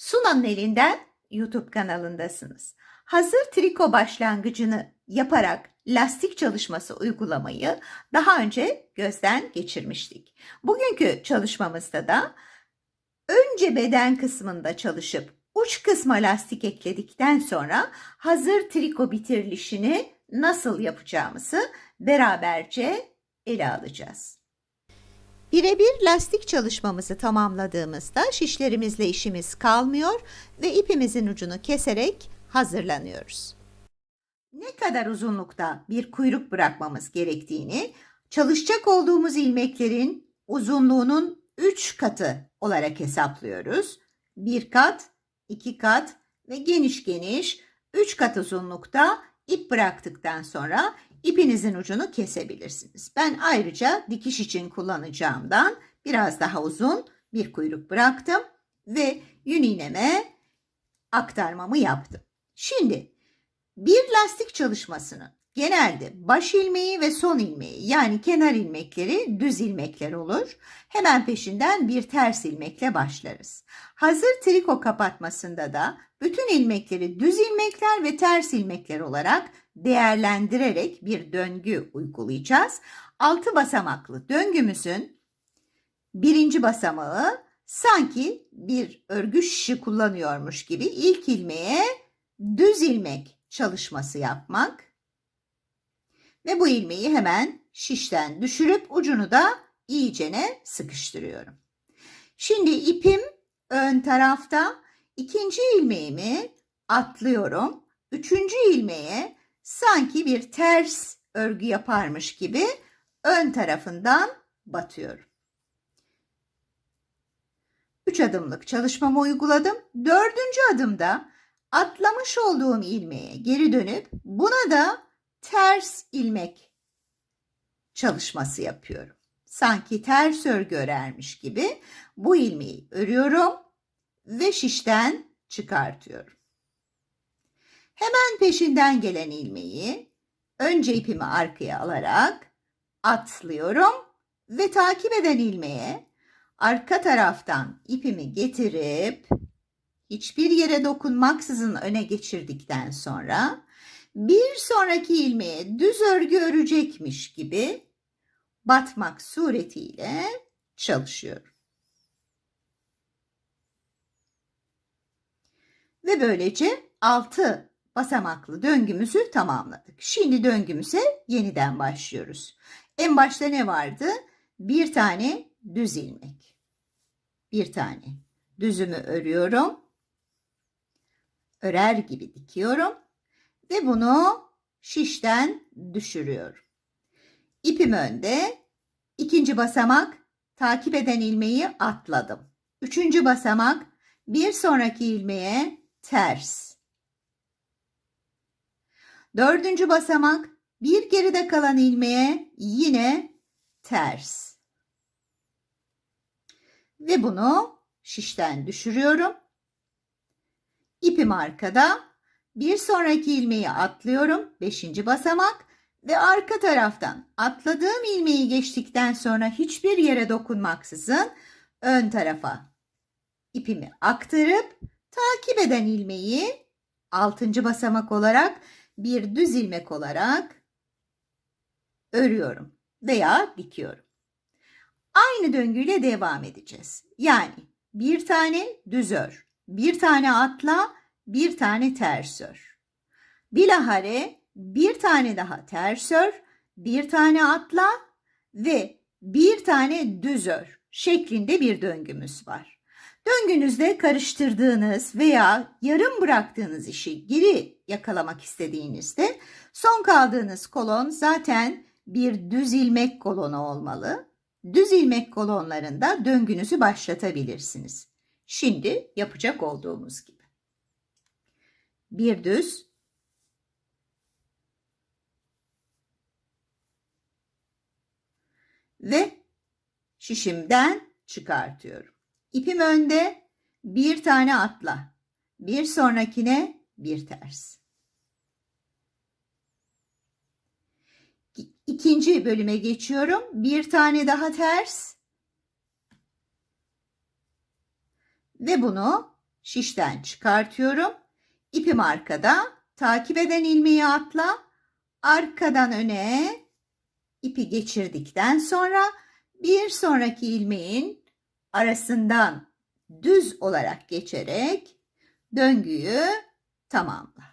Sunan'ın elinden YouTube kanalındasınız. Hazır triko başlangıcını yaparak lastik çalışması uygulamayı daha önce gözden geçirmiştik. Bugünkü çalışmamızda da önce beden kısmında çalışıp uç kısma lastik ekledikten sonra hazır triko bitirilişini nasıl yapacağımızı beraberce ele alacağız. Birebir lastik çalışmamızı tamamladığımızda şişlerimizle işimiz kalmıyor ve ipimizin ucunu keserek hazırlanıyoruz. Ne kadar uzunlukta bir kuyruk bırakmamız gerektiğini çalışacak olduğumuz ilmeklerin uzunluğunun 3 katı olarak hesaplıyoruz. Bir kat, iki kat ve geniş geniş 3 kat uzunlukta ip bıraktıktan sonra ipinizin ucunu kesebilirsiniz. Ben ayrıca dikiş için kullanacağımdan biraz daha uzun bir kuyruk bıraktım ve yün iğneme aktarmamı yaptım. Şimdi bir lastik çalışmasını genelde baş ilmeği ve son ilmeği yani kenar ilmekleri düz ilmekler olur. Hemen peşinden bir ters ilmekle başlarız. Hazır triko kapatmasında da bütün ilmekleri düz ilmekler ve ters ilmekler olarak değerlendirerek bir döngü uygulayacağız. Altı basamaklı döngümüzün birinci basamağı sanki bir örgü şişi kullanıyormuş gibi ilk ilmeğe düz ilmek çalışması yapmak ve bu ilmeği hemen şişten düşürüp ucunu da iyicene sıkıştırıyorum. Şimdi ipim ön tarafta ikinci ilmeğimi atlıyorum. Üçüncü ilmeğe sanki bir ters örgü yaparmış gibi ön tarafından batıyorum. Üç adımlık çalışmamı uyguladım. Dördüncü adımda atlamış olduğum ilmeğe geri dönüp buna da ters ilmek çalışması yapıyorum. Sanki ters örgü örermiş gibi bu ilmeği örüyorum ve şişten çıkartıyorum. Hemen peşinden gelen ilmeği önce ipimi arkaya alarak atlıyorum ve takip eden ilmeğe arka taraftan ipimi getirip hiçbir yere dokunmaksızın öne geçirdikten sonra bir sonraki ilmeğe düz örgü örecekmiş gibi batmak suretiyle çalışıyorum. Ve böylece 6 basamaklı döngümüzü tamamladık. Şimdi döngümüze yeniden başlıyoruz. En başta ne vardı? Bir tane düz ilmek. Bir tane düzümü örüyorum. Örer gibi dikiyorum ve bunu şişten düşürüyorum. İpim önde. ikinci basamak takip eden ilmeği atladım. Üçüncü basamak bir sonraki ilmeğe ters. Dördüncü basamak bir geride kalan ilmeğe yine ters. Ve bunu şişten düşürüyorum. İpim arkada. Bir sonraki ilmeği atlıyorum. Beşinci basamak ve arka taraftan atladığım ilmeği geçtikten sonra hiçbir yere dokunmaksızın ön tarafa ipimi aktarıp takip eden ilmeği altıncı basamak olarak bir düz ilmek olarak örüyorum veya dikiyorum. Aynı döngüyle devam edeceğiz. Yani bir tane düz ör, bir tane atla, bir tane ters ör. Bilahare bir tane daha ters ör, bir tane atla ve bir tane düz ör şeklinde bir döngümüz var. Döngünüzde karıştırdığınız veya yarım bıraktığınız işi geri yakalamak istediğinizde son kaldığınız kolon zaten bir düz ilmek kolonu olmalı. Düz ilmek kolonlarında döngünüzü başlatabilirsiniz. Şimdi yapacak olduğumuz gibi. Bir düz ve şişimden çıkartıyorum. İpim önde, bir tane atla. Bir sonrakine bir ters. İkinci bölüme geçiyorum. Bir tane daha ters. Ve bunu şişten çıkartıyorum. İpim arkada. Takip eden ilmeği atla. Arkadan öne ipi geçirdikten sonra bir sonraki ilmeğin arasından düz olarak geçerek döngüyü tamamla.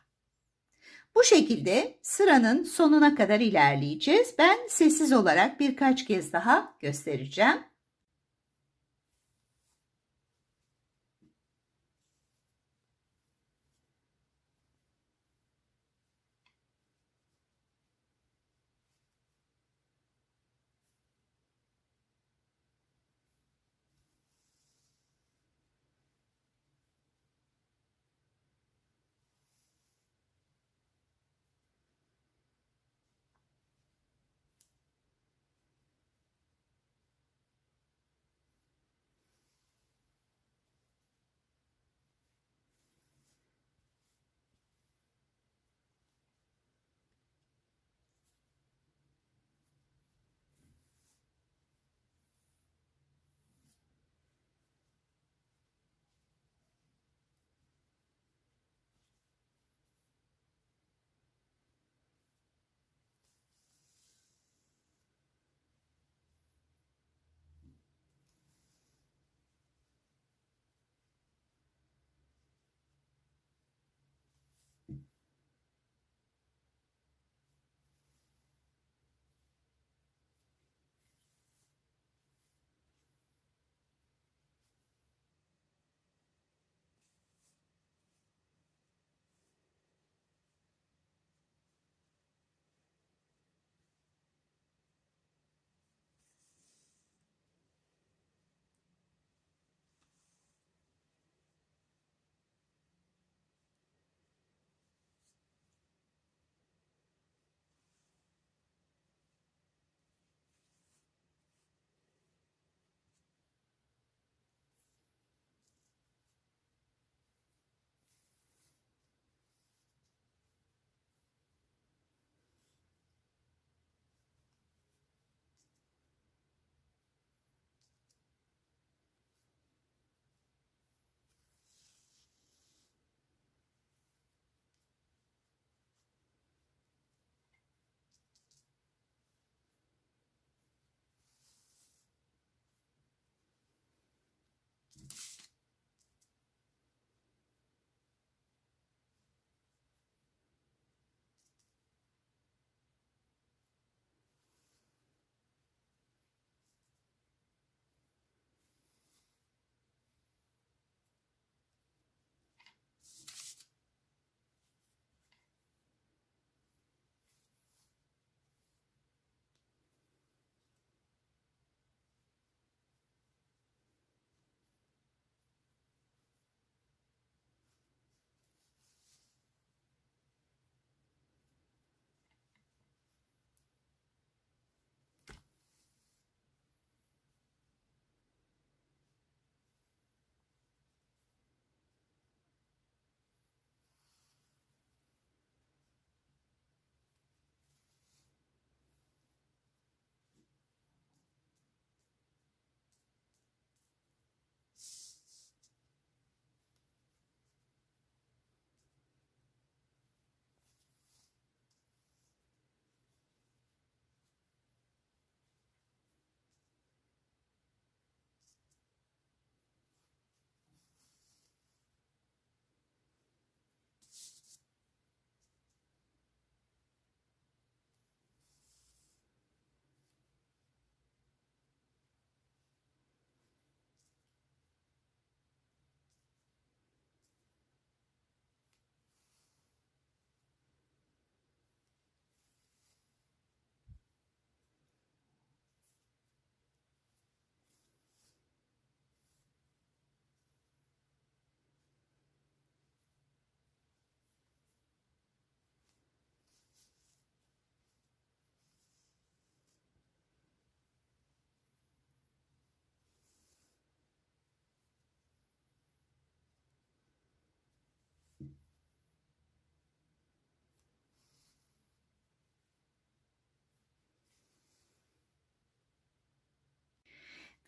Bu şekilde sıranın sonuna kadar ilerleyeceğiz. Ben sessiz olarak birkaç kez daha göstereceğim.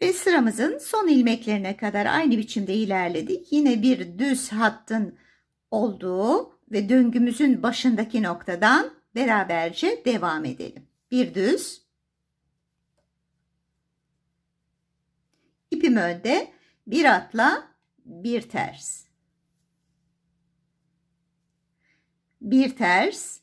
Ve sıramızın son ilmeklerine kadar aynı biçimde ilerledik. Yine bir düz hattın olduğu ve döngümüzün başındaki noktadan beraberce devam edelim. Bir düz. İpim önde. Bir atla bir ters. Bir ters.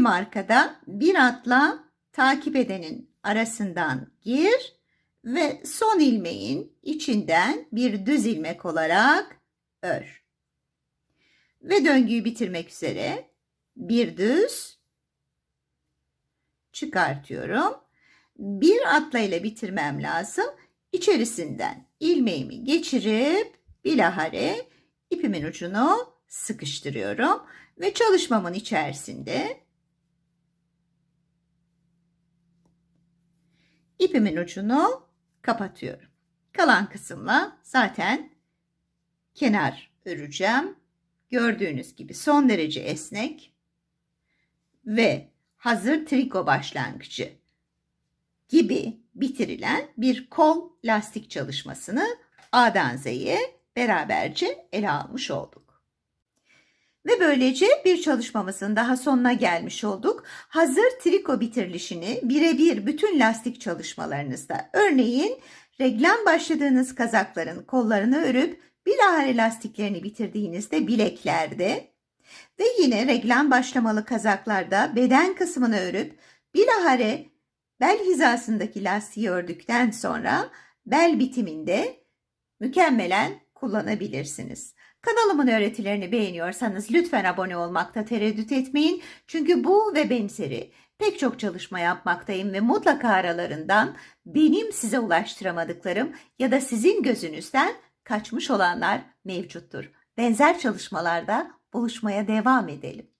İpim arkada. Bir atla takip edenin arasından gir ve son ilmeğin içinden bir düz ilmek olarak ör. Ve döngüyü bitirmek üzere bir düz çıkartıyorum. Bir atla ile bitirmem lazım. İçerisinden ilmeğimi geçirip bilahare ipimin ucunu sıkıştırıyorum ve çalışmamın içerisinde ipimin ucunu kapatıyorum. Kalan kısımla zaten kenar öreceğim. Gördüğünüz gibi son derece esnek ve hazır triko başlangıcı gibi bitirilen bir kol lastik çalışmasını A'dan Z'ye beraberce ele almış olduk. Ve böylece bir çalışmamızın daha sonuna gelmiş olduk. Hazır triko bitirilişini birebir bütün lastik çalışmalarınızda örneğin reglen başladığınız kazakların kollarını örüp bilahare lastiklerini bitirdiğinizde bileklerde ve yine reglen başlamalı kazaklarda beden kısmını örüp bilahare bel hizasındaki lastiği ördükten sonra bel bitiminde mükemmelen kullanabilirsiniz. Kanalımın öğretilerini beğeniyorsanız lütfen abone olmakta tereddüt etmeyin. Çünkü bu ve benzeri pek çok çalışma yapmaktayım ve mutlaka aralarından benim size ulaştıramadıklarım ya da sizin gözünüzden kaçmış olanlar mevcuttur. Benzer çalışmalarda buluşmaya devam edelim.